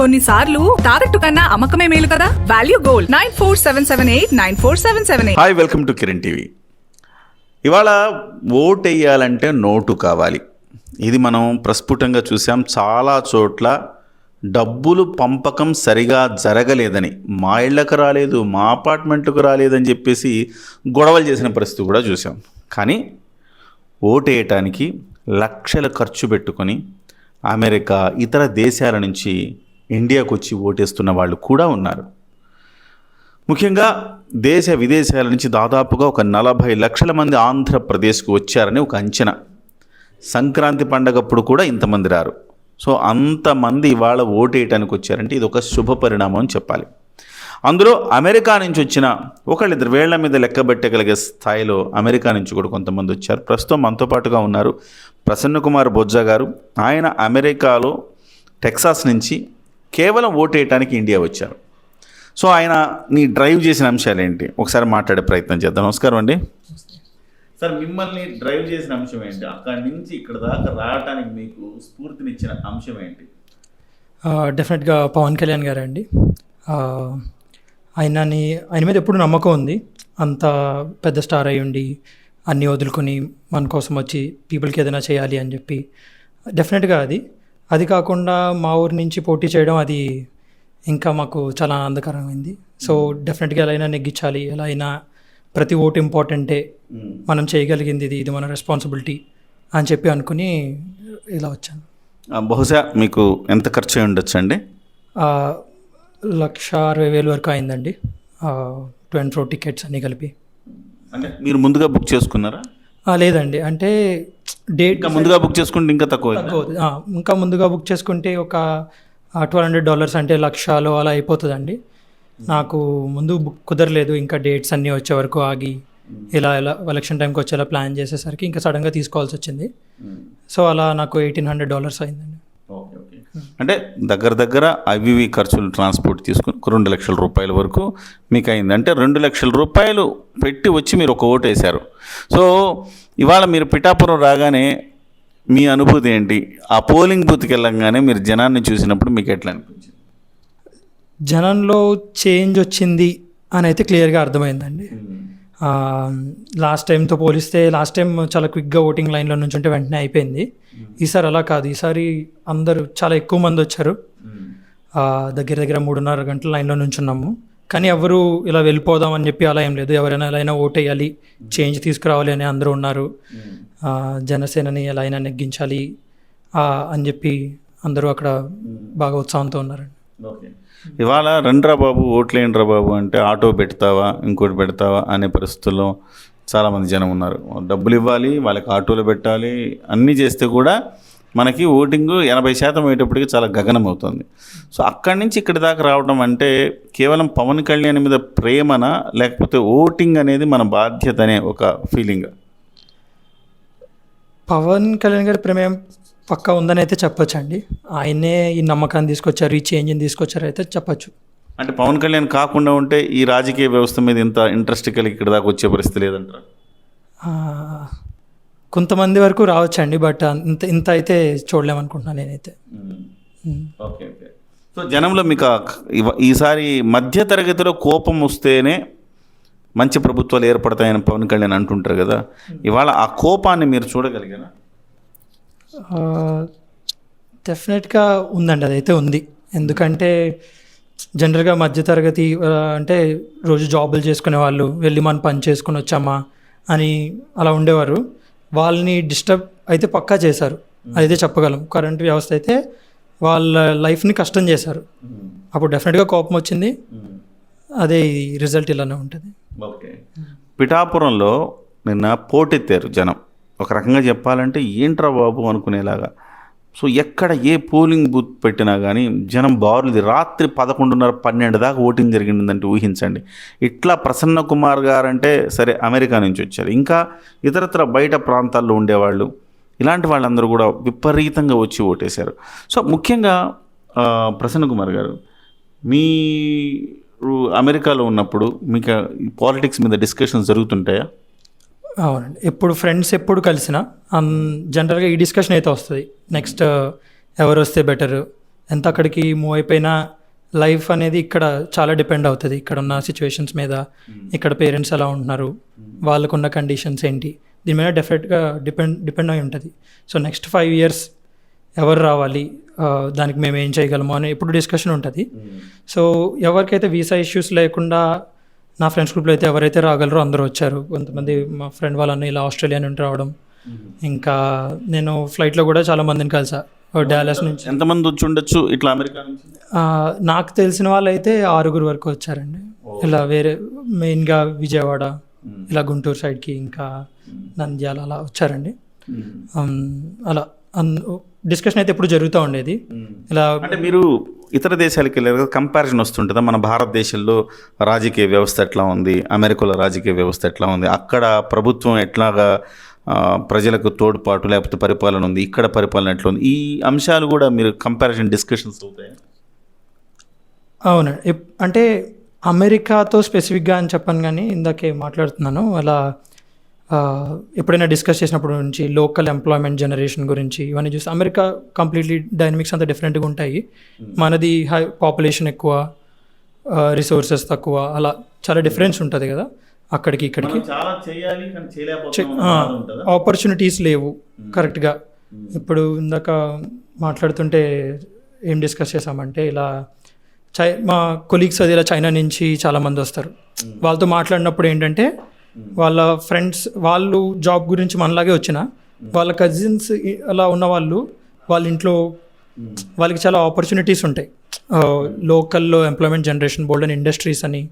కొన్నిసార్లు తాకట్టు కన్నా అమ్మకమే మేలు కదా? Value gold nine four seven seven eight nine four seven seven eight hi welcome to Kiran TV ఇవాళ ఓట్ వేయాలంటే నోటు కావాలి. ఇది మనం ప్రస్ఫుటంగా చూసాం చాలా చోట్ల డబ్బులు పంపకం సరిగా జరగలేదని మా ఇళ్ళకు రాలేదు మా అపార్ట్మెంట్లకు రాలేదని చెప్పేసి గొడవలు చేసిన పరిస్థితి కూడా చూసాం కానీ ఓటేయటానికి వేయటానికి లక్షల ఖర్చు పెట్టుకొని అమెరికా ఇతర దేశాల నుంచి ఇండియాకు వచ్చి ఓటేస్తున్న వాళ్ళు కూడా ఉన్నారు. ముఖ్యంగా దేశ విదేశాల నుంచి దాదాపుగా ఒక నలభై లక్షల మంది ఆంధ్రప్రదేశ్కు వచ్చారని ఒక అంచనా. సంక్రాంతి పండగప్పుడు కూడా ఇంతమంది రారు. సో అంతమంది ఇవాళ ఓటేయటానికి వచ్చారంటే ఇది ఒక శుభ పరిణామం అని చెప్పాలి. అందులో అమెరికా నుంచి వచ్చిన ఒకళ్ళిద్దరు వేళ్ళ మీద లెక్కబెట్టగలిగే స్థాయిలో అమెరికా నుంచి కూడా కొంతమంది వచ్చారు. ప్రస్తుతం మనతో పాటుగా ఉన్నారు ప్రసన్న కుమార్ బొజ్జా గారు. ఆయన అమెరికాలో టెక్సాస్ నుంచి కేవలం ఓటేయటానికి ఇండియా వచ్చారు. సో ఆయన నీ డ్రైవ్ చేసిన అంశాలు ఏంటి? ఒకసారి మాట్లాడే ప్రయత్నం చేద్దాం. నమస్కారం అండి. సార్ మిమ్మల్ని డ్రైవ్ చేసిన అంశం ఏంటి? అక్కడి నుంచి ఇక్కడ దాకా రావడానికి మీకు స్ఫూర్తినిచ్చిన అంశం ఏంటి? డెఫినెట్గా పవన్ కళ్యాణ్ గారు అండి ఆయనని ఆయన మీద ఎప్పుడు నమ్మకం ఉంది? అంత పెద్ద స్టార్ అయి ఉండి అన్నీ వదులుకొని మన కోసం వచ్చి పీపుల్కి ఏదైనా చేయాలి అని చెప్పి. డెఫినెట్గా అది. అది కాకుండా మా ఊరి నుంచి పోటీ చేయడం అది ఇంకా మాకు చాలా ఆనందకరమైంది. సో డెఫినెట్గా ఎలా అయినా నెగ్గించాలి ఎలా అయినా ప్రతి ఓటు ఇంపార్టెంటే మనం చేయగలిగింది ఇది ఇది మన రెస్పాన్సిబిలిటీ అని చెప్పి అనుకుని ఇలా వచ్చాను. బహుశా మీకు ఎంత ఖర్చు అయి ఉండొచ్చు అండి? లక్ష అరవై వేలు వరకు అయిందండి. ట్వంటీ ఫోర్ టికెట్స్ అన్నీ కలిపి. అంటే మీరు ముందుగా బుక్ చేసుకున్నారా? లేదండి. అంటే డేట్ ఇంకా ముందుగా బుక్ చేసుకుంటే ఇంకా తక్కువ ఇంకా ముందుగా బుక్ చేసుకుంటే ఒక ట్వెల్వ్ హండ్రెడ్ డాలర్స్ అంటే లక్షలో అలా అయిపోతుందండి. నాకు ముందు బుక్ కుదరలేదు ఇంకా డేట్స్ అన్నీ వచ్చే వరకు ఆగి ఇలా ఇలా ఎలక్షన్ టైంకి వచ్చేలా ప్లాన్ చేసేసరికి ఇంకా సడన్గా తీసుకోవాల్సి వచ్చింది. సో అలా నాకు ఎయిటీన్ హండ్రెడ్ డాలర్స్ అయిందండి. అంటే దగ్గర దగ్గర అవి ఖర్చులు ట్రాన్స్పోర్ట్ తీసుకుని ఒక రెండు లక్షల రూపాయల వరకు మీకు అయింది. అంటే రెండు లక్షల రూపాయలు పెట్టి వచ్చి మీరు ఒక ఓటు వేశారు. సో ఇవాళ మీరు పిఠాపురం రాగానే మీ అనుభూతి ఏంటి? ఆ పోలింగ్ బూత్కి వెళ్ళంగానే మీరు జనాన్ని చూసినప్పుడు మీకు ఎట్లా అనిపించింది? జనంలో చేంజ్ వచ్చింది అని అయితే క్లియర్గా అర్థమైందండి. లాస్ట్ టైంతో పోలిస్తే లాస్ట్ టైం చాలా క్విక్గా ఓటింగ్ లైన్లో నుంచి ఉంటే వెంటనే అయిపోయింది. ఈసారి అలా కాదు. ఈసారి అందరూ చాలా ఎక్కువ మంది వచ్చారు. ఆ, దగ్గర దగ్గర మూడున్నర గంటల లైన్లో నుంచున్నాము. కానీ ఎవరు ఇలా వెళ్ళిపోదాం అని చెప్పి అలా ఏం లేదు. ఎవరైనా ఎలా అయినా ఓట్ వేయాలి చేంజ్ తీసుకురావాలి అని అందరూ ఉన్నారు. జనసేనని ఎలా అయినా నెగ్గించాలి అని చెప్పి అందరూ అక్కడ బాగా ఉత్సాహంతో ఉన్నారండి. ఓకే ఇవాళ రండ్రా బాబు ఓట్లేండ్రా బాబు అంటే ఆటో పెడతావా ఇంకోటి పెడతావా అనే పరిస్థితుల్లో చాలామంది జనం ఉన్నారు. డబ్బులు ఇవ్వాలి వాళ్ళకి ఆటోలు పెట్టాలి అన్నీ చేస్తే కూడా మనకి ఓటింగ్ ఎనభై శాతం అయ్యేటప్పటికి చాలా గగనం అవుతుంది. సో అక్కడి నుంచి ఇక్కడి దాకా రావడం అంటే కేవలం పవన్ కళ్యాణ్ మీద ప్రేమన లేకపోతే ఓటింగ్ అనేది మన బాధ్యత అనే ఒక ఫీలింగ్? పవన్ కళ్యాణ్ గారి ప్రమేయం పక్కా ఉందని అయితే చెప్పొచ్చు అండి ఆయనే ఈ నమ్మకాన్ని తీసుకొచ్చారు ఈ చేంజ్ని తీసుకొచ్చారు అయితే చెప్పొచ్చు. అంటే పవన్ కళ్యాణ్ కాకుండా ఉంటే ఈ రాజకీయ వ్యవస్థ మీద ఇంత ఇంట్రెస్ట్ కలిగి ఇక్కడ దాకా వచ్చే పరిస్థితి లేదంటారా? కొంతమంది వరకు రావచ్చండి బట్ ఇంత ఇంత అయితే చూడలేమనుకుంటున్నాను నేనైతే. Okay okay. సో జనంలో మీకు ఈసారి మధ్య తరగతిలో కోపం వస్తేనే మంచి ప్రభుత్వాలు ఏర్పడతాయని పవన్ కళ్యాణ్ అంటుంటారు కదా. ఇవాళ ఆ కోపాన్ని మీరు చూడగలిగారా? డెఫినెట్గా ఉందండి అదైతే ఉంది. ఎందుకంటే జనరల్గా మధ్యతరగతి అంటే రోజు జాబులు చేసుకునే వాళ్ళు వెళ్ళి మనం పని చేసుకుని వచ్చామా అని అలా ఉండేవారు. వాళ్ళని డిస్టర్బ్ అయితే పక్కా చేశారు. అదైతే చెప్పగలం. కరెంట్ వ్యవస్థ అయితే వాళ్ళ లైఫ్ని కష్టం చేశారు. అప్పుడు డెఫినెట్గా కోపం వచ్చింది. అదే రిజల్ట్ ఇలానే ఉంటుంది. ఓకే. పిఠాపురంలో నిన్న పోటెత్తారు జనం. ఒక రకంగా చెప్పాలంటే ఏంట్రా బాబు అనుకునేలాగా? సో ఎక్కడ ఏ పోలింగ్ బూత్ పెట్టినా కానీ జనం బారులది. రాత్రి పదకొండున్నర పన్నెండు దాకా ఓటింగ్ జరిగిందంటే ఊహించండి. ఇట్లా ప్రసన్న కుమార్ గారంటే సరే అమెరికా నుంచి వచ్చారు. ఇంకా ఇతరత్ర బయట ప్రాంతాల్లో ఉండేవాళ్ళు ఇలాంటి వాళ్ళందరూ కూడా విపరీతంగా వచ్చి ఓటేశారు. సో ముఖ్యంగా ప్రసన్న కుమార్ గారు మీరు అమెరికాలో ఉన్నప్పుడు మీకు పాలిటిక్స్ మీద డిస్కషన్స్ జరుగుతుంటాయా? అవునండి. ఎప్పుడు ఫ్రెండ్స్ ఎప్పుడు కలిసినా జనరల్గా ఈ డిస్కషన్ అయితే వస్తుంది. నెక్స్ట్ ఎవరు వస్తే బెటర్ ఎంత అక్కడికి మూవ్ అయిపోయినా లైఫ్ అనేది ఇక్కడ చాలా డిపెండ్ అవుతుంది. ఇక్కడ ఉన్న సిచ్యువేషన్స్ మీద ఇక్కడ పేరెంట్స్ ఎలా ఉంటున్నారు? వాళ్ళకున్న కండిషన్స్ ఏంటి? దీని మీద డెఫినెట్గా డిపెండ్ డిపెండ్ అయి ఉంటుంది. సో నెక్స్ట్ ఫైవ్ ఇయర్స్ ఎవరు రావాలి? ఆ, దానికి మేము ఏం చేయగలము? అని ఎప్పుడు డిస్కషన్ ఉంటుంది. సో ఎవరికైతే వీసా ఇష్యూస్ లేకుండా నా ఫ్రెండ్స్ గ్రూప్లో అయితే ఎవరైతే రాగలరో అందరూ వచ్చారు. కొంతమంది మా ఫ్రెండ్ వాళ్ళని ఇలా ఆస్ట్రేలియా నుండి రావడం. ఇంకా నేను ఫ్లైట్లో కూడా చాలా మందిని కలిసా. డాలస్ నుంచి. ఎంతమంది వచ్చి ఉండొచ్చు ఇట్లా అమెరికా నాకు తెలిసిన వాళ్ళు అయితే ఆరుగురు వరకు వచ్చారండి. ఇలా వేరే మెయిన్గా విజయవాడ ఇలా గుంటూరు సైడ్కి ఇంకా నంద్యాల అలా వచ్చారండి. అలా డిస్కషన్ అయితే ఎప్పుడు జరుగుతూ ఉండేది. ఇలా అంటే మీరు ఇతర దేశాలకు వెళ్ళారు కదా కంపారిజన్ వస్తుంటుందా? మన భారతదేశంలో రాజకీయ వ్యవస్థ ఎట్లా ఉంది? అమెరికాలో రాజకీయ వ్యవస్థ ఎట్లా ఉంది? అక్కడ ప్రభుత్వం ఎట్లాగా ప్రజలకు తోడ్పాటు లేకపోతే పరిపాలన ఉంది? ఇక్కడ పరిపాలన ఎట్లా ఉంది? ఈ అంశాలు కూడా మీరు కంపారిజన్ డిస్కషన్స్ అవుతాయి? అవునండి అంటే అమెరికాతో స్పెసిఫిక్గా అని చెప్పను కానీ ఇందాకే మాట్లాడుతున్నాను. అలా ఎప్పుడైనా డిస్కస్ చేసినప్పుడు నుంచి లోకల్ ఎంప్లాయ్మెంట్ జనరేషన్ గురించి ఇవన్నీ చూస్తే అమెరికా కంప్లీట్లీ డైనమిక్స్ అంతా డిఫరెంట్గా ఉంటాయి. మనది హై పాపులేషన్ ఎక్కువ రిసోర్సెస్ తక్కువ అలా చాలా డిఫరెన్స్ ఉంటుంది కదా అక్కడికి ఇక్కడికి. ఆపర్చునిటీస్ లేవు కరెక్ట్గా ఇప్పుడు ఇందాక మాట్లాడుతుంటే ఏం డిస్కస్ చేసామంటే ఇలా చై మా కొలీగ్స్ అది ఇలా చైనా నుంచి చాలామంది వస్తారు. వాళ్ళతో మాట్లాడినప్పుడు ఏంటంటే వాళ్ళ ఫ్రెండ్స్ వాళ్ళు జాబ్ గురించి మనలాగే వచ్చిన వాళ్ళ కజిన్స్ అలా ఉన్న వాళ్ళు వాళ్ళ ఇంట్లో వాళ్ళకి చాలా ఆపర్చునిటీస్ ఉంటాయి. లోకల్లో employment generation bold and industries అని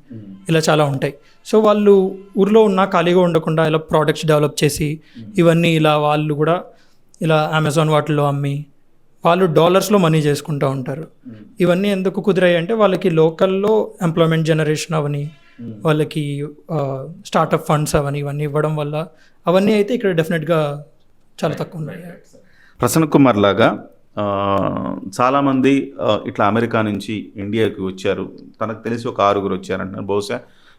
ఇలా చాలా ఉంటాయి. సో వాళ్ళు ఊర్లో ఉన్న ఖాళీగా ఉండకుండా ఇలా ప్రోడక్ట్స్ డెవలప్ చేసి ఇవన్నీ ఇలా వాళ్ళు కూడా ఇలా అమెజాన్ వాటిల్లో అమ్మి వాళ్ళు డాలర్స్లో మనీ చేసుకుంటూ ఉంటారు. ఇవన్నీ ఎందుకు కుదిరాయి అంటే వాళ్ళకి లోకల్లో ఎంప్లాయ్మెంట్ జనరేషన్ అవని వాళ్ళకి స్టార్టప్ ఫండ్స్ అవని ఇవన్నీ ఇవ్వడం వల్ల అవన్నీ అయితే ఇక్కడ డెఫినెట్గా చాలా తక్కువ ఉన్నాయి. ప్రసన్న కుమార్ లాగా చాలామంది ఇట్లా అమెరికా నుంచి ఇండియాకి వచ్చారు. తనకు తెలిసి ఒక ఆరుగురు వచ్చారంటున్నారు బహుశా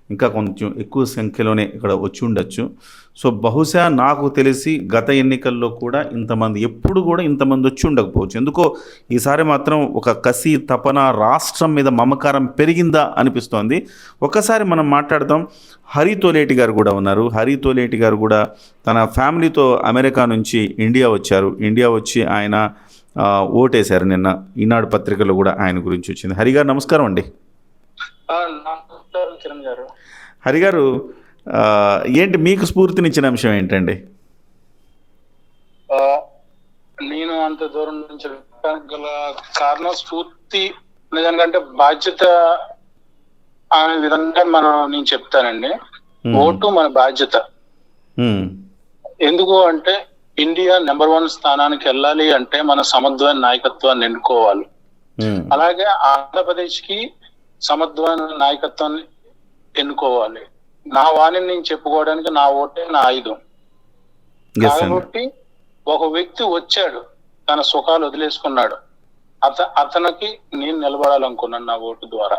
ఇంకా కొంచెం ఎక్కువ సంఖ్యలోనే ఇక్కడ వచ్చి ఉండొచ్చు. సో బహుశా నాకు తెలిసి గత ఎన్నికల్లో కూడా ఇంతమంది ఎప్పుడు కూడా ఇంతమంది వచ్చి ఉండకపోవచ్చు. ఎందుకో ఈసారి మాత్రం ఒక కసి తపన రాష్ట్రం మీద మమకారం పెరిగిందా అనిపిస్తోంది. ఒకసారి మనం మాట్లాడదాం. హరి తోలేటి గారు కూడా ఉన్నారు. హరి తోలేటి గారు కూడా తన ఫ్యామిలీతో అమెరికా నుంచి ఇండియా వచ్చారు. ఇండియా వచ్చి ఆయన ఓటేశారు నిన్న. ఈనాడు పత్రికలో కూడా ఆయన గురించి వచ్చింది. హరి గారు నమస్కారం అండి. హరి గారు ఆ, ఏంటి మీకు స్ఫూర్తినిచ్చిన అంశం ఏంటండి? నేను అంత దూరం నుంచి గల కారణం స్ఫూర్తి నిజానికంటే బాధ్యత అనే విధంగా మనం నేను చెప్తానండి. ఓటు మన బాధ్యత. ఎందుకు అంటే ఇండియా నెంబర్ వన్ స్థానానికి వెళ్ళాలి అంటే మన సమర్థమైన నాయకత్వాన్ని ఎన్నుకోవాలి. అలాగే ఆంధ్రప్రదేశ్కి సమర్థమైన నాయకత్వాన్ని ఎన్నుకోవాలి. నా వాణిని నేను చెప్పుకోవడానికి నా ఓటే నా ఆయుధం. కాబట్టి ఒక వ్యక్తి వచ్చాడు తన సుఖాలు వదిలేసుకున్నాడు. అత అతనికి నేను నిలబడాలనుకున్నాను నా ఓటు ద్వారా.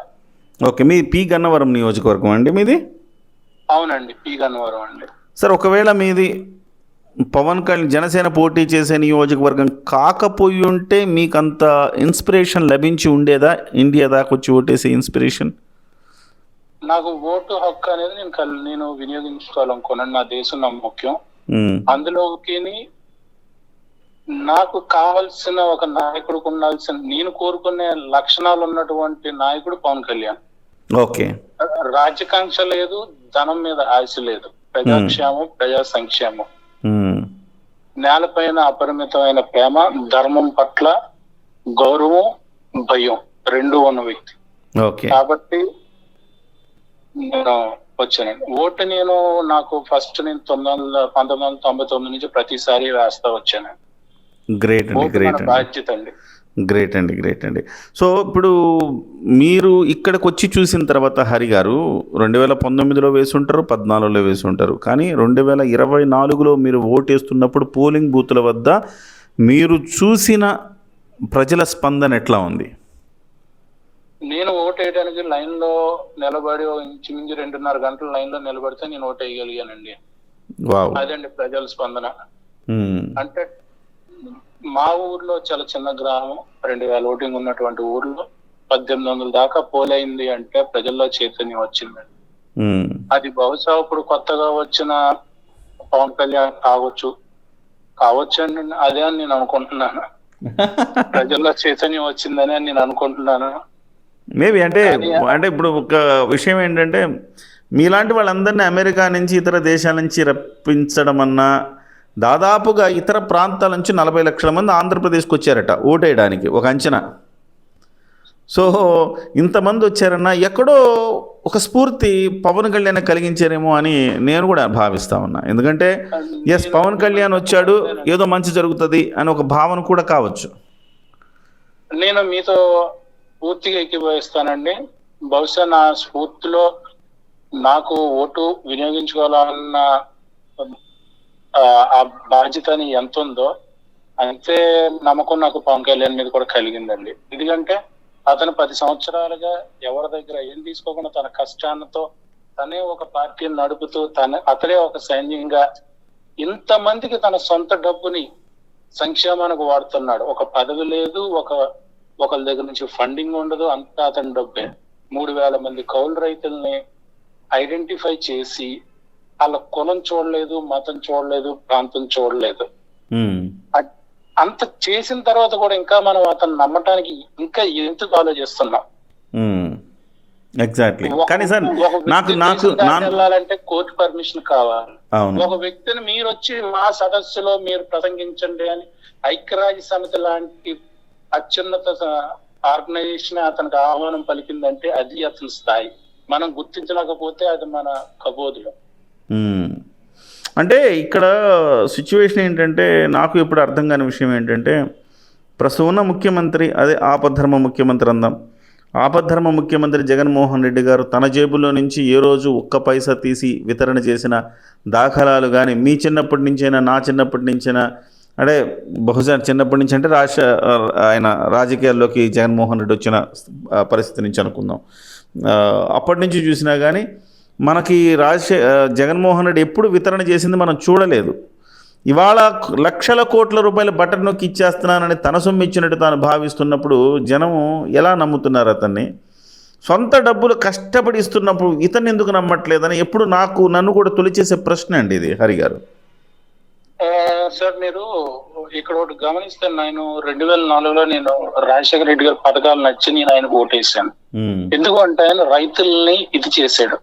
ఓకే మీ పి గన్నవరం నియోజకవర్గం అండి మీది? అవునండి పి గన్నవరం అండి. సార్ ఒకవేళ మీది పవన్ కళ్యాణ్ జనసేన పోటీ చేసే నియోజకవర్గం కాకపోయి ఉంటే మీకు అంత ఇన్స్పిరేషన్ లభించి ఉండేదా? ఇండియా దాకా వచ్చి ఓటేసే ఇన్స్పిరేషన్ నాకు ఓటు హక్కు అనేది నేను కల్- నేను వినియోగించుకోవాలనుకున్నాను. నా దేశం నాకు ముఖ్యం అందులోకి నాకు కావలసిన ఒక నాయకుడికి ఉండాల్సిన నేను కోరుకునే లక్షణాలు ఉన్నటువంటి నాయకుడు పవన్ కళ్యాణ్. ఓకే. రాజ్యకాంక్ష లేదు ధనం మీద ఆశ లేదు. ప్రజాక్షేమం ప్రజా సంక్షేమం నేలపైన అపరిమితమైన ప్రేమ ధర్మం పట్ల గౌరవం భయం. రెండు ఉన్న వ్యక్తి. కాబట్టి నేను వచ్చానండి. ఓటు నేను నాకు ఫస్ట్ నేను తొమ్మిది వందల పంతొమ్మిది వందల తొంభై తొమ్మిది నుంచి ప్రతిసారి వేస్తా వచ్చాను. గ్రేట్ అండి గ్రేట్ బాధ్యత అండి. గ్రేట్ అండి గ్రేట్ అండి. సో ఇప్పుడు మీరు ఇక్కడికి వచ్చి చూసిన తర్వాత హరి గారు రెండు వేల పంతొమ్మిదిలో వేసి ఉంటారు పద్నాలుగులో వేసి ఉంటారు కానీ రెండు వేల ఇరవై నాలుగులో మీరు ఓటేస్తున్నప్పుడు పోలింగ్ బూతుల వద్ద మీరు చూసిన ప్రజల స్పందన ఎట్లా ఉంది? నేను ఓటు వేయడానికి లైన్లో నిలబడి ఇంచుమించు రెండున్నర గంటల లైన్లో నిలబడితే నేను ఓటు వేయగలిగానండి అదండి ప్రజల స్పందన. అంటే మా ఊర్లో చాలా చిన్న గ్రామం రెండు వేల ఓటింగ్ ఉన్నటువంటి ఊర్లో పద్దెనిమిది వందల దాకా పోలైంది అంటే ప్రజల్లో చైతన్యం వచ్చిందండి. అది బహుశా ఇప్పుడు కొత్తగా వచ్చిన పవన్ కళ్యాణ్ కావచ్చు కావచ్చు అని అదే అని నేను అనుకుంటున్నాను. ప్రజల్లో చైతన్యం వచ్చిందని నేను అనుకుంటున్నాను. మేబీ అంటే అంటే ఇప్పుడు ఒక విషయం ఏంటంటే మీలాంటి వాళ్ళందరినీ అమెరికా నుంచి ఇతర దేశాల నుంచి రప్పించడం అన్నా దాదాపుగా ఇతర ప్రాంతాల నుంచి నలభై లక్షల మంది ఆంధ్రప్రదేశ్కి వచ్చారట ఓటేయడానికి ఒక అంచనా. సో ఇంతమంది వచ్చారన్నా ఎక్కడో ఒక స్ఫూర్తి పవన్ కళ్యాణ్ కలిగించారేమో అని నేను కూడా భావిస్తా ఉన్నా. ఎందుకంటే ఎస్ పవన్ కళ్యాణ్ వచ్చాడు ఏదో మంచి జరుగుతుంది అని ఒక భావన కూడా కావచ్చు. నేను మీతో పూర్తిగా ఎక్కిపోయిస్తానండి బహుశా నా స్ఫూర్తిలో నాకు ఓటు వినియోగించుకోవాలన్న ఆ, బాధ్యత బాధ్యతని ఎంత ఉందో అంతే నమ్మకం నాకు పవన్ కళ్యాణ్ మీద కూడా కలిగిందండి. ఎందుకంటే అతను పది సంవత్సరాలుగా ఎవరి దగ్గర ఏం తీసుకోకుండా తన కష్టాలతో తనే ఒక పార్టీని నడుపుతూ తన అతనే ఒక సైన్యంగా ఇంతమందికి తన సొంత డబ్బుని సంక్షేమానికి వాడుతున్నాడు. ఒక పదవి లేదు ఒక ఒకరి దగ్గర నుంచి ఫండింగ్ ఉండదు అంతా అతని డబ్బే. మూడు వేల మంది కౌలు రైతుల్ని ఐడెంటిఫై చేసి వాళ్ళ కులం చూడలేదు మతం చూడలేదు ప్రాంతం చూడలేదు. అంత చేసిన తర్వాత కూడా ఇంకా మనం అతను నమ్మటానికి ఇంకా ఎందుకు ఆలోచిస్తున్నాం? ఎగ్జాక్ట్లీ కానీ సార్ నాకు నాకు వెళ్ళాలంటే కోర్టు పర్మిషన్ కావాలి. ఒక వ్యక్తిని మీరు వచ్చి మా సదస్సులో మీరు ప్రసంగించండి అని ఐక్యరాజ్య సమితి లాంటి అత్యున్నత ఆర్గనైజేషన్ అతనికి ఆహ్వానం పలికిందంటే అది అతని స్థాయి. మనం గుర్తించలేకపోతే అది మన కబోదులు అంటే ఇక్కడ సిచ్యువేషన్ ఏంటంటే నాకు ఇప్పుడు అర్థం కాని విషయం ఏంటంటే ప్రస్తుతం ఉన్న ముఖ్యమంత్రి అదే ఆపద్ధర్మ ముఖ్యమంత్రి అందాం. ఆపద్ధర్మ ముఖ్యమంత్రి జగన్మోహన్ రెడ్డి గారు తన జేబులో నుంచి ఏ రోజు ఒక్క పైసా తీసి వితరణ చేసిన దాఖలాలు కానీ మీ చిన్నప్పటి నుంచైనా నా చిన్నప్పటి నుంచైనా అంటే బహుశా చిన్నప్పటి నుంచి అంటే రాష్ట్ర ఆయన రాజకీయాల్లోకి జగన్మోహన్ రెడ్డి వచ్చిన పరిస్థితి నుంచి అనుకుందాం. అప్పటి నుంచి చూసినా కానీ మనకి రాజశే జగన్మోహన్ రెడ్డి ఎప్పుడు వితరణ చేసింది మనం చూడలేదు. ఇవాళ లక్షల కోట్ల రూపాయల బటర్ నొక్కి ఇచ్చేస్తున్నానని తన సొమ్ము ఇచ్చినట్టు తాను భావిస్తున్నప్పుడు జనము ఎలా నమ్ముతున్నారు అతన్ని? సొంత డబ్బులు కష్టపడి ఇస్తున్నప్పుడు ఇతన్ని ఎందుకు నమ్మట్లేదని ఎప్పుడు నాకు నన్ను కూడా తొలిచేసే ప్రశ్న అండి ఇది హరిగారు. సార్ మీరు ఇక్కడ ఒకటి గమనిస్తే నేను రెండు వేల నాలుగులో నేను రాజశేఖర రెడ్డి గారి పథకాలు నచ్చి నేను ఆయనకు ఓటేసాను ఎందుకు అంటే ఆయన రైతుల్ని ఇది చేశాడు.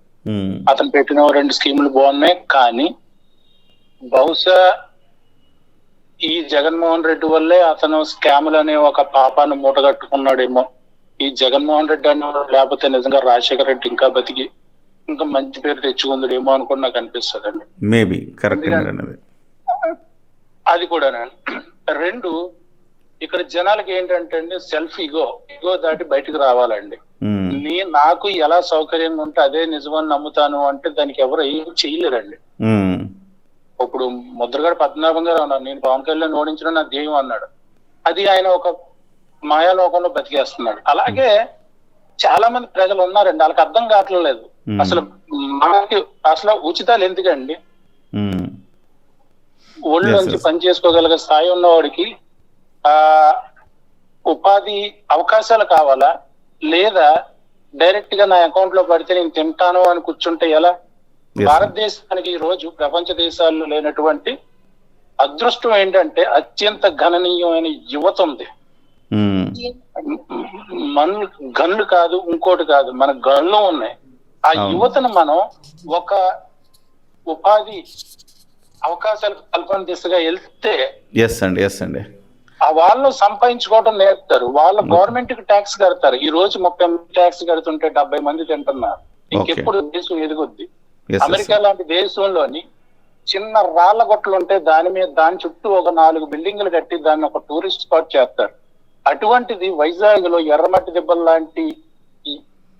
అతను పెట్టిన రెండు స్కీములు బాగున్నాయి కానీ బహుశా ఈ జగన్మోహన్ రెడ్డి వల్లే అతను స్కాములు అనే ఒక పాపాన్ని మూటగట్టుకున్నాడేమో. ఈ జగన్మోహన్ రెడ్డి అనేవాడు లేకపోతే నిజంగా రాజశేఖర రెడ్డి ఇంకా బతికి ఇంకా మంచి పేరు తెచ్చుకుందడేమో అనుకుని నాకు అనిపిస్తుంది అండి మేబీ కరెక్ట్ అది కూడా రెండు ఇక్కడ జనాలకి ఏంటంటే అండి సెల్ఫ్ ఇగో ఇగో దాటి బయటకు రావాలండి. నీ నాకు ఎలా సౌకర్యంగా ఉంటే అదే నిజమని నమ్ముతాను అంటే దానికి ఎవరు ఏం చేయలేరండి. ఇప్పుడు ముద్రగడ పద్మనాభం గారు అన్నారు నేను పవన్ కళ్యాణ్ ఓడించడం నా ధ్యేయం అన్నాడు. అది ఆయన ఒక మాయాలోకంలో బతికేస్తున్నాడు. అలాగే చాలా మంది ప్రజలు ఉన్నారండి వాళ్ళకి అర్థం కావట్లేదు. అసలు మనకి అసలు ఉచితాలు ఎందుకండి? ఉమ్, ఒళ్ళు Yes, నుంచి yes. పని చేసుకోగలిగే స్థాయి ఉన్నవాడికి ఆ ఉపాధి అవకాశాలు కావాలా లేదా డైరెక్ట్గా నా అకౌంట్లో పడితే నేను తింటాను అని కూర్చుంటే ఎలా. భారతదేశానికి ఈ రోజు ప్రపంచ దేశాల్లో లేనటువంటి అదృష్టం ఏంటంటే అత్యంత గణనీయమైన యువత ఉంది ఉమ్, మన గన్లు కాదు ఇంకోటి కాదు మన గన్లు ఉన్నాయి ఆ. యువతను మనం ఒక ఉపాధి అవకాశాల కల్పన దిశగా వెళ్తే ఎస్ అండి ఎస్ అండి ఆ వాళ్ళు సంపాదించుకోవడం నేర్పుతారు. వాళ్ళ గవర్నమెంట్కి ట్యాక్స్ కడతారు. ఈ రోజు ముప్పై మంది ట్యాక్స్ కడుతుంటే డెబ్బై మంది తింటున్నారు. ఇంకెప్పుడు దేశం ఎదుగుద్ది? అమెరికా లాంటి దేశంలోని చిన్న రాళ్ళ గొట్టలు ఉంటే దాని మీద దాని చుట్టూ ఒక నాలుగు బిల్డింగ్లు కట్టి దాన్ని ఒక టూరిస్ట్ స్పాట్ చేస్తారు. అటువంటిది వైజాగ్లో ఎర్రమట్టి దెబ్బలు లాంటి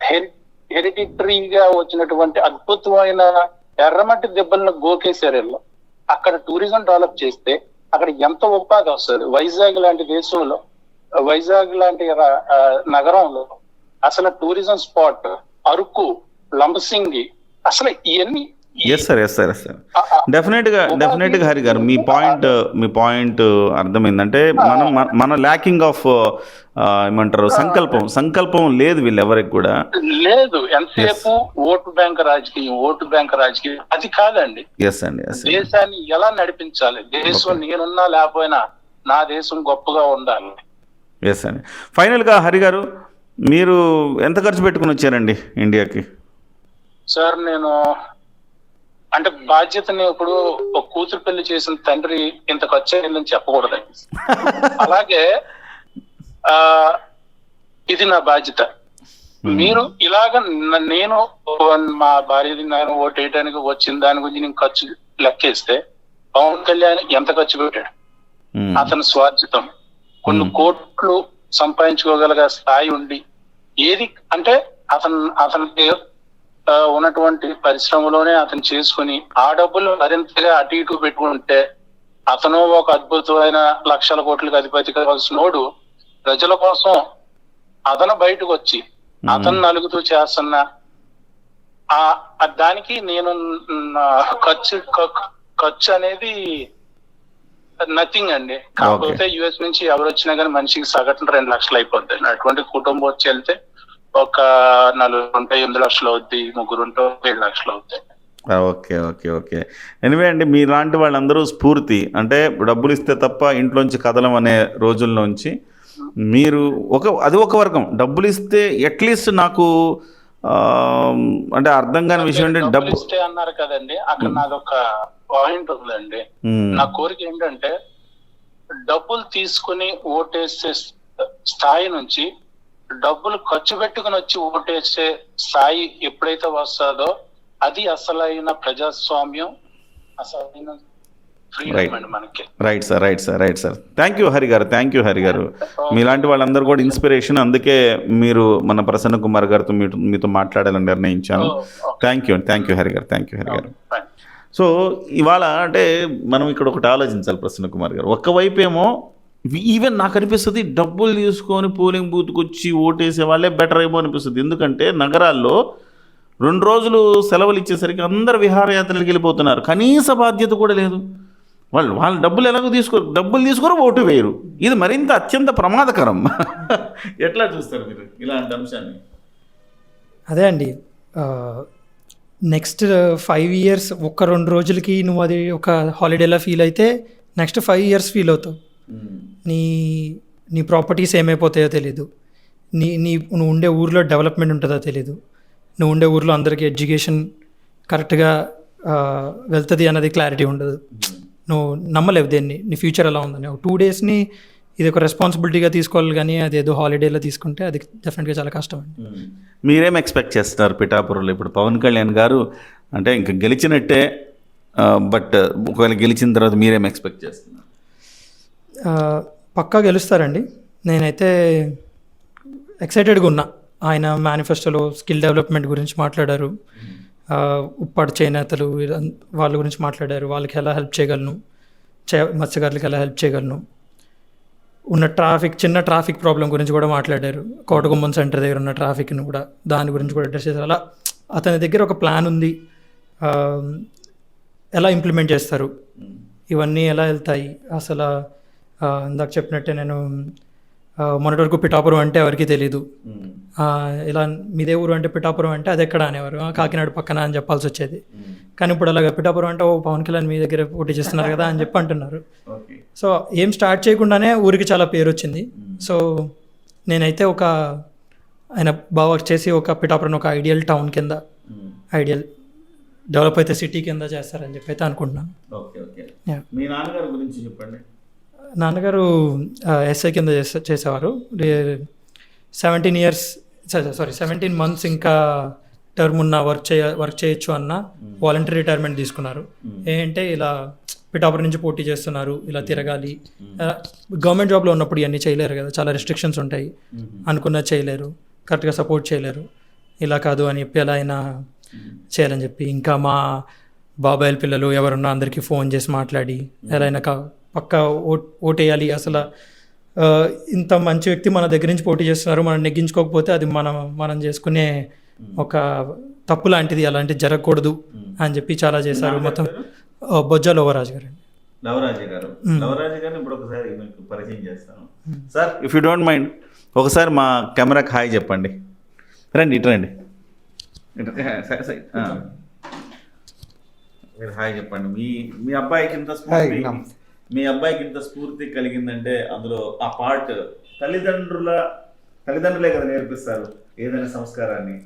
హెరిడిటరీగా వచ్చినటువంటి అద్భుతమైన ఎర్రమట్టి దెబ్బలను గోకేశారు వీళ్ళు. అక్కడ టూరిజం డెవలప్ చేస్తే అక్కడ ఎంత ఉపాధి వస్తుంది? వైజాగ్ లాంటి దేశంలో వైజాగ్ లాంటి నగరంలో అసలు టూరిజం స్పాట్ అరకు లంబసింగి అసలు ఇవన్నీ yes sir yes sir yes sir డెఫినెట్గా డెఫినెట్గా హరి గారు మీ పాయింట్ మీ పాయింట్ అర్థమైందంటే మనం మన- మన ల్యాకింగ్ ఆఫ్ ఏమంటారు సంకల్పం సంకల్పం లేదు వీళ్ళెవరికి కూడా. లేదు. ఎంతసేపు ఓటు బ్యాంక్ రాజకీయం ఓటు బ్యాంక్ రాజకీయం అది కాదండి. ఎస్ అండి దేశాన్ని ఎలా నడిపించాలి? దేశం నేనున్నా లేకపోయినా నా దేశం గొప్పగా ఉండాలి. ఎస్ అండి ఫైనల్గా హరి గారు మీరు ఎంత ఖర్చు పెట్టుకుని వచ్చారండి ఇండియాకి? సార్ నేను అంటే బాధ్యతని ఇప్పుడు ఒక కూతురు పెళ్ళి చేసిన తండ్రి ఇంత ఖర్చు అయిందని చెప్పకూడదండి అలాగే ఆ ఇది నా బాధ్యత. మీరు ఇలాగ నేను మా భార్యది నేను ఓటు వేయడానికి వచ్చిన దాని గురించి నేను ఖర్చు లెక్కేస్తే పవన్ కళ్యాణ్ ఎంత ఖర్చు పెట్టాడు. అతని స్వార్జితం కొన్ని కోట్లు సంపాదించుకోగలిగే స్థాయి ఉండి ఏది అంటే అతను అతనికి ఉన్నటువంటి పరిశ్రమలోనే అతను చేసుకుని ఆ డబ్బులు మరింతగా అటు ఇటు పెట్టుకుంటే అతను ఒక అద్భుతమైన లక్షల కోట్లకు అధిపతి కావాల్సినోడు ప్రజల కోసం అతను బయటకు వచ్చి అతను నలుగుతూ చేస్తున్న ఆ దానికి నేను ఖర్చు ఖర్చు అనేది నథింగ్ అండి. కాకపోతే యుఎస్ నుంచి ఎవరు వచ్చినా కానీ మనిషికి సగటున రెండు లక్షలు అయిపోద్ది. అటువంటి కుటుంబం వచ్చి వెళ్తే ఒక నలుగురు ఉంటే ఎనిమిది లక్షలు అవుద్ది ముగ్గురు ఉంటే ఏడు లక్షలు అవుతాయి ఓకే ఓకే ఓకే. ఎనివే అండి మీలాంటి వాళ్ళందరూ స్ఫూర్తి అంటే డబ్బులు ఇస్తే తప్ప ఇంట్లోంచి కదలం అనే రోజుల్లోంచి మీరు ఒక అది ఒక వర్గం. డబ్బులు ఇస్తే అట్లీస్ట్ నాకు అంటే అర్థం కాని విషయం అంటే డబ్బులు డబ్బు ఇస్తే అన్నారు కదండి అక్కడ నాదొక పాయింట్ ఉందండి. నా కోరిక ఏంటంటే డబ్బులు తీసుకుని ఓటేసే స్థాయి నుంచి డబ్బులు ఖర్చు పెట్టుకుని వచ్చి ఓటేసే స్థాయి ఎప్పుడైతే వస్తుందో అది అసలైన ప్రజాస్వామ్యం అసలైన right sir right sir right sir thank you Hari garu. Thank you Hari గారు. మీలాంటి వాళ్ళందరూ కూడా ఇన్స్పిరేషన్ అందుకే మీరు మన ప్రసన్న కుమార్ గారితో మీతో మీతో మాట్లాడాలని నిర్ణయించాను. Thank you thank you Hari garu. Thank you Hari గారు. Fine. సో ఇవాళ అంటే మనం ఇక్కడ ఒకటి ఆలోచించాలి ప్రసన్న కుమార్ గారు. ఒక్కవైపు ఏమో ఈవెన్ నాకు అనిపిస్తుంది డబ్బులు తీసుకొని పోలింగ్ బూత్కి వచ్చి ఓటేసే వాళ్ళే బెటర్ ఏమో అనిపిస్తుంది. ఎందుకంటే నగరాల్లో రెండు రోజులు సెలవులు ఇచ్చేసరికి అందరు విహారయాత్రలకు వెళ్ళిపోతున్నారు. కనీస బాధ్యత కూడా లేదు. వాళ్ళు వాళ్ళు డబ్బులు ఎలాగో తీసుకోరు. డబ్బులు తీసుకొని ఓటు వేయరు. ఇది మరింత అత్యంత ప్రమాదకరం. ఎట్లా చూస్తారు మీరు ఇలాంటి అంశాన్ని? అదే అండి. నెక్స్ట్ ఫైవ్ ఇయర్స్ ఒక్క రెండు రోజులకి నువ్వు అది ఒక హాలిడేలా ఫీల్ అయితే నెక్స్ట్ ఫైవ్ ఇయర్స్ ఫీల్ అవుతావు. నీ నీ ప్రాపర్టీస్ ఏమైపోతాయో తెలీదు. నీ నీ నువ్వు ఉండే ఊర్లో డెవలప్మెంట్ ఉంటుందో తెలీదు. నువ్వు ఉండే ఊర్లో అందరికీ ఎడ్యుకేషన్ కరెక్ట్గా వెళ్తుంది అన్నది క్లారిటీ ఉండదు. నువ్వు నమ్మలేవు దేన్ని. నీ ఫ్యూచర్ ఎలా ఉందని. టూ డేస్ని ఇది ఒక రెస్పాన్సిబిలిటీగా తీసుకోవాలి కానీ అదేదో హాలిడేలో తీసుకుంటే అది డెఫినెట్గా చాలా కష్టం అండి. మీరేం ఎక్స్పెక్ట్ చేస్తున్నారు పిఠాపురంలో? ఇప్పుడు పవన్ కళ్యాణ్ గారు అంటే ఇంక గెలిచినట్టే బట్ ఒకవేళ గెలిచిన తర్వాత మీరేం ఎక్స్పెక్ట్ చేస్తున్నారు? పక్కా గెలుస్తారండి. నేనైతే ఎక్సైటెడ్గా ఉన్నా. ఆయన మేనిఫెస్టోలో స్కిల్ డెవలప్మెంట్ గురించి మాట్లాడారు. ఉప్పాడు చేనేతలు వాళ్ళ గురించి మాట్లాడారు. వాళ్ళకి ఎలా హెల్ప్ చేయగలను? చే మత్స్యకారులకు ఎలా హెల్ప్ చేయగలను? ఉన్న ట్రాఫిక్ చిన్న ట్రాఫిక్ ప్రాబ్లం గురించి కూడా మాట్లాడారు. కోటగుమ్మం సెంటర్ దగ్గర ఉన్న ట్రాఫిక్ని కూడా దాని గురించి కూడా అడ్రస్ చేశారు. అలా అతని దగ్గర ఒక ప్లాన్ ఉంది. ఎలా ఇంప్లిమెంట్ చేస్తారు? ఇవన్నీ ఎలా వెళ్తాయి? అసలు ఇందాక చెప్పినట్టే నేను మొన్నటి వరకు పిఠాపురం అంటే ఎవరికీ తెలీదు. ఇలా మీదే ఊరు అంటే పిఠాపురం అంటే అది ఎక్కడ అనేవారు? కాకినాడ పక్కన అని చెప్పాల్సి వచ్చేది. కానీ ఇప్పుడు అలాగా పిఠాపురం అంటే ఓ పవన్ కళ్యాణ్ మీ దగ్గర పోటీ చేస్తున్నారు కదా అని చెప్పి అంటున్నారు. సో ఏం స్టార్ట్ చేయకుండానే ఊరికి చాలా పేరు వచ్చింది. సో నేనైతే ఒక ఆయన బాగా వర్క్ చేసి ఒక పిఠాపురం ఒక ఐడియల్ టౌన్ కింద ఐడియల్ డెవలప్ అయితే సిటీ కింద చేస్తారని చెప్పి అయితే అనుకుంటున్నాను. Okay okay. Yeah. మీ నాన్నగారి గురించి చెప్పండి. నాన్నగారు ఎస్ఐ కింద చేసే చేసేవారు. Seventeen years sorry seventeen months ఇంకా టర్మ్ ఉన్న వర్క్ చేయ వర్క్ చేయొచ్చు అన్న వాలంటరీ రిటైర్మెంట్ తీసుకున్నారు. ఏంటంటే ఇలా పిఠాపురం నుంచి పోటీ చేస్తున్నారు ఇలా తిరగాలి. గవర్నమెంట్ జాబ్లో ఉన్నప్పుడు ఇవన్నీ చేయలేరు కదా చాలా రెస్ట్రిక్షన్స్ ఉంటాయి. అనుకున్నది చేయలేరు కరెక్ట్గా సపోర్ట్ చేయలేరు. ఇలా కాదు అని చెప్పి ఎలా అయినా చేయాలని చెప్పి ఇంకా మా బాబాయిల పిల్లలు ఎవరున్నా అందరికీ ఫోన్ చేసి మాట్లాడి ఎలా అయినా కా- పక్కా ఓట్ ఓటేయాలి అసలు. ఇంత మంచి వ్యక్తి మన దగ్గర నుంచి పోటీ చేస్తున్నారు మనం నెగ్గించుకోకపోతే అది మనం మనం చేసుకునే ఒక తప్పు లాంటిది అలాంటిది జరగకూడదు అని చెప్పి చాలా చేశారు మొత్తం. బొజ్జ లోవరాజు గారు. అండి లవరాజు గారు లవరాజు గారిని ఇప్పుడు ఒకసారి మీకు పరిచయం చేస్తాను. Sir if you don't mind ఒకసారి మా కెమెరాకి హాయ్ చెప్పండి. రండి ఇటు రండి. మీరు హాయ్ చెప్పండి. మీ మీ అబ్బాయికి ఇంత మీ అబ్బాయికి ఇంత స్ఫూర్తి కలిగిందంటే అందులో ఆ పార్ట్ తల్లిదండ్రుల తల్లిదండ్రులే కదా నేర్పిస్తారు ఏదైనా సంస్కారాన్ని.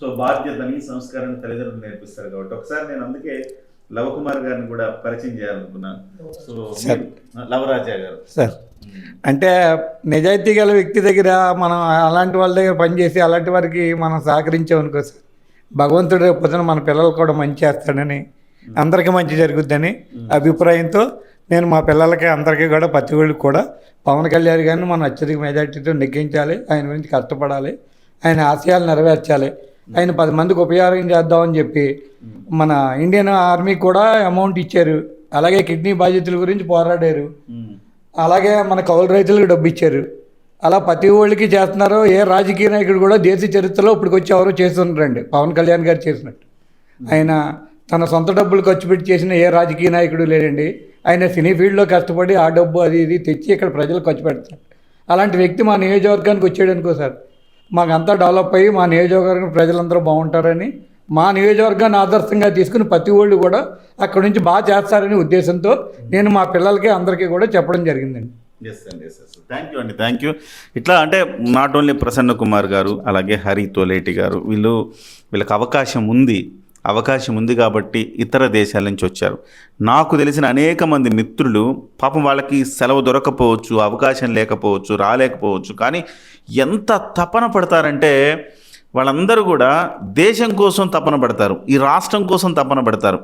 సో బాధ్యతని సంస్కారాన్ని తల్లిదండ్రులు నేర్పిస్తారు కాబట్టి. ఒకసారి నేను అందుకే లవకుమార్ గారిని కూడా పరిచయం చేయాలనుకున్నాను. సో లవరాజా గారు. సార్. అంటే నిజాయితీ గల వ్యక్తి దగ్గర మనం అలాంటి వాళ్ళ దగ్గర పనిచేసి అలాంటి వారికి మనం సహకరించామనుకో సార్. భగవంతుడు పొద్దున మన పిల్లలు కూడా మంచి చేస్తాడని అందరికీ మంచి జరుగుద్దని అభిప్రాయంతో నేను మా పిల్లలకి అందరికీ కూడా ప్రతి ఒళ్ళకి కూడా పవన్ కళ్యాణ్ గారిని మనం అత్యధిక మెజార్టీతో నెగ్గించాలి. ఆయన గురించి కష్టపడాలి. ఆయన ఆశయాలు నెరవేర్చాలి. ఆయన పది మందికి ఉపయోగం చేద్దామని చెప్పి మన ఇండియన్ ఆర్మీ కూడా అమౌంట్ ఇచ్చారు. అలాగే కిడ్నీ బాధితుల గురించి పోరాడారు. అలాగే మన కౌలు రైతులకు డబ్బు ఇచ్చారు. అలా ప్రతి ఒళ్ళకి చేస్తున్నారు. ఏ రాజకీయ నాయకుడు కూడా దేశ చరిత్రలో ఇప్పటికొచ్చి ఎవరో చేస్తున్నారండి. పవన్ కళ్యాణ్ గారు చేసినట్టు. ఆయన తన సొంత డబ్బులు ఖర్చు పెట్టి చేసిన ఏ రాజకీయ నాయకుడు లేడండి. ఆయన సినీ ఫీల్డ్లో కష్టపడి ఆ డబ్బు అది ఇది తెచ్చి ఇక్కడ ప్రజలు ఖర్చు పెడతారు. అలాంటి వ్యక్తి మా నియోజకవర్గానికి వచ్చాడు అనుకో సార్. మాకంతా డెవలప్ అయ్యి మా నియోజకవర్గం ప్రజలందరూ బాగుంటారని మా నియోజకవర్గాన్ని ఆదర్శంగా తీసుకుని ప్రతి వాళ్ళు కూడా అక్కడ నుంచి బాగా చేస్తారనే ఉద్దేశంతో నేను మా పిల్లలకి అందరికీ కూడా చెప్పడం జరిగిందండి. ఎస్ అండి ఎస్ ఎస్ థ్యాంక్ యూ అండి. థ్యాంక్ యూ ఇట్లా అంటే నాట్ ఓన్లీ ప్రసన్న కుమార్ గారు అలాగే హరి తోలేటి గారు వీళ్ళు వీళ్ళకి అవకాశం ఉంది. అవకాశం ఉంది కాబట్టి ఇతర దేశాల నుంచి వచ్చారు. నాకు తెలిసిన అనేక మంది మిత్రులు పాపం వాళ్ళకి సెలవు దొరకపోవచ్చు అవకాశం లేకపోవచ్చు రాలేకపోవచ్చు. కానీ ఎంత తపన పడతారంటే వాళ్ళందరూ కూడా దేశం కోసం తపన పడతారు ఈ రాష్ట్రం కోసం తపన పడతారు.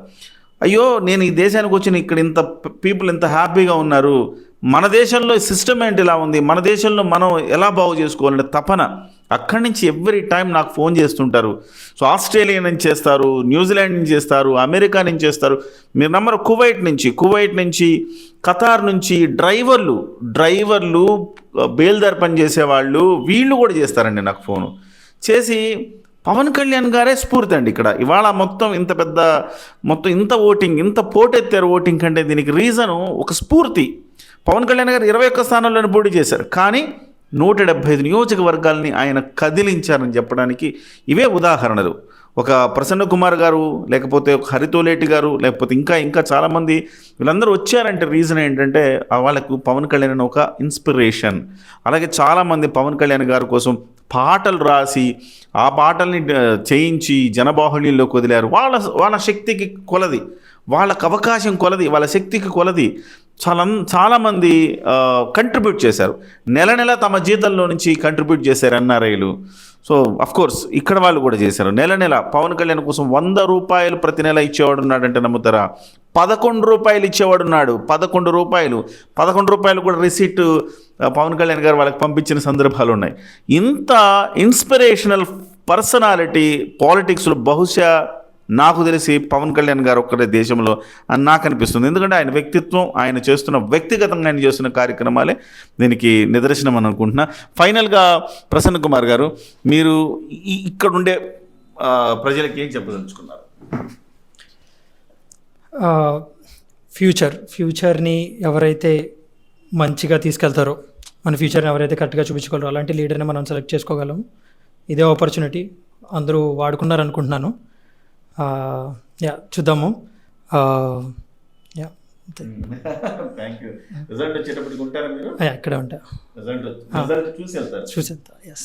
అయ్యో నేను ఈ దేశానికి వచ్చిన ఇక్కడ ఇంత పీపుల్ ఇంత హ్యాపీగా ఉన్నారు. మన దేశంలో సిస్టమ్ ఏంటి ఇలా ఉంది? మన దేశంలో మనం ఎలా బాగు చేసుకోవాలంటే తపన. అక్కడి నుంచి ఎవ్రీ టైం నాకు ఫోన్ చేస్తుంటారు. సో ఆస్ట్రేలియా నుంచి చేస్తారు న్యూజిలాండ్ నుంచి చేస్తారు అమెరికా నుంచి చేస్తారు. మీరు నమ్మరు కువైట్ నుంచి కువైట్ నుంచి ఖతార్ నుంచి డ్రైవర్లు డ్రైవర్లు బేల్దార్ పని చేసేవాళ్ళు వీళ్ళు కూడా చేస్తారండి నాకు ఫోను. చేసి పవన్ కళ్యాణ్ గారే స్ఫూర్తి అండి ఇక్కడ. ఇవాళ మొత్తం ఇంత పెద్ద మొత్తం ఇంత ఓటింగ్ ఇంత పోటెత్తారు ఓటింగ్ కంటే దీనికి రీజను ఒక స్ఫూర్తి. పవన్ కళ్యాణ్ గారు ఇరవై ఒక్క స్థానంలోనే పోటీ చేశారు. కానీ నూట డెబ్భై ఐదు నియోజకవర్గాల్ని ఆయన కదిలించారని చెప్పడానికి ఇవే ఉదాహరణలు. ఒక ప్రసన్న కుమార్ గారు లేకపోతే ఒక హరితోలేటి గారు లేకపోతే ఇంకా ఇంకా చాలామంది వీళ్ళందరూ వచ్చారంటే రీజన్ ఏంటంటే వాళ్ళకు పవన్ కళ్యాణ్ అని ఒక ఇన్స్పిరేషన్ అలాగే చాలామంది పవన్ కళ్యాణ్ గారి కోసం పాటలు రాసి ఆ పాటల్ని చేయించి జనబాహుళ్యంలోకి వదిలారు. వాళ్ళ వాళ్ళ శక్తికి కొలది. వాళ్ళకు అవకాశం కొలది. వాళ్ళ శక్తికి కొలది. చాలా చాలామంది కంట్రిబ్యూట్ చేశారు. నెల నెల తమ జీతంలో నుంచి కంట్రిబ్యూట్ చేశారు ఎన్ఆర్ఐలు సో కోర్స్ ఇక్కడ వాళ్ళు కూడా చేశారు. నెల నెల పవన్ కళ్యాణ్ కోసం వంద రూపాయలు ప్రతి నెల ఇచ్చేవాడు ఉన్నాడంటే నమ్ముతారా? పదకొండు రూపాయలు ఇచ్చేవాడు ఉన్నాడు. పదకొండు రూపాయలు. పదకొండు రూపాయలు కూడా రిసీట్ పవన్ కళ్యాణ్ గారు వాళ్ళకి పంపించిన సందర్భాలు ఉన్నాయి. ఇంత ఇన్స్పిరేషనల్ పర్సనాలిటీ పాలిటిక్స్లో బహుశా నాకు తెలిసి పవన్ కళ్యాణ్ గారు ఒక్కడే దేశంలో అని నాకు అనిపిస్తుంది ఎందుకంటే ఆయన వ్యక్తిత్వం ఆయన చేస్తున్న వ్యక్తిగతంగా ఆయన చేస్తున్న కార్యక్రమాలే దీనికి నిదర్శనం అని అనుకుంటున్నా. ఫైనల్గా ప్రసన్న కుమార్ గారు మీరు ఈ- ఇక్కడ ఉండే ప్రజలకి ఏం చెప్పదలుచుకున్నారు? ఫ్యూచర్ ఫ్యూచర్ని ఎవరైతే మంచిగా తీసుకెళ్తారో మన ఫ్యూచర్ని ఎవరైతే కరెక్ట్గా చూపించగలరో అలాంటి లీడర్ని మనం సెలెక్ట్ చేసుకోగలం. ఇదే ఆపర్చునిటీ అందరూ వాడుకున్నారు అనుకుంటున్నాను యా చూద్దాము. యా థ్యాంక్ యూ రిజల్ట్ వచ్చేటప్పటికి ఉంటారా మీరు? అక్కడే ఉంటా. రిజల్ట్ రిజల్ట్ చూసి వెళ్తారు. చూసేద్దా ఎస్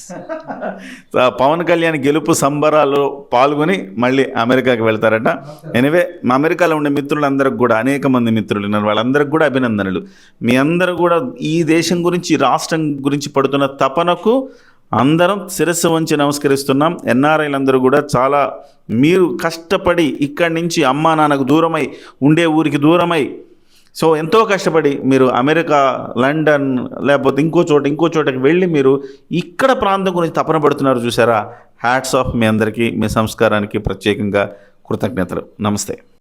ఆ, పవన్ కళ్యాణ్ గెలుపు సంబరాల్లో పాల్గొని మళ్ళీ అమెరికాకి వెళ్తారట. ఎనివే మా అమెరికాలో ఉండే మిత్రులందరికి కూడా అనేక మంది మిత్రులు ఉన్నారు. వాళ్ళందరికి కూడా అభినందనలు. మీ అందరూ కూడా ఈ దేశం గురించి రాష్ట్రం గురించి పడుతున్న తపనకు అందరం శిరస్సు వంచి నమస్కరిస్తున్నాం. ఎన్ఆర్ఐలందరూ కూడా చాలా మీరు కష్టపడి ఇక్కడి నుంచి అమ్మా నాన్నకు దూరమై ఉండే ఊరికి దూరమై సో ఎంతో కష్టపడి మీరు అమెరికా లండన్ లేకపోతే ఇంకో చోట ఇంకో చోటకి వెళ్ళి మీరు ఇక్కడ ప్రాంతం గురించి తపన పడుతున్నారు చూసారా? హ్యాట్స్ ఆఫ్ మీ అందరికీ మీ సంస్కారానికి ప్రత్యేకంగా కృతజ్ఞతలు. నమస్తే.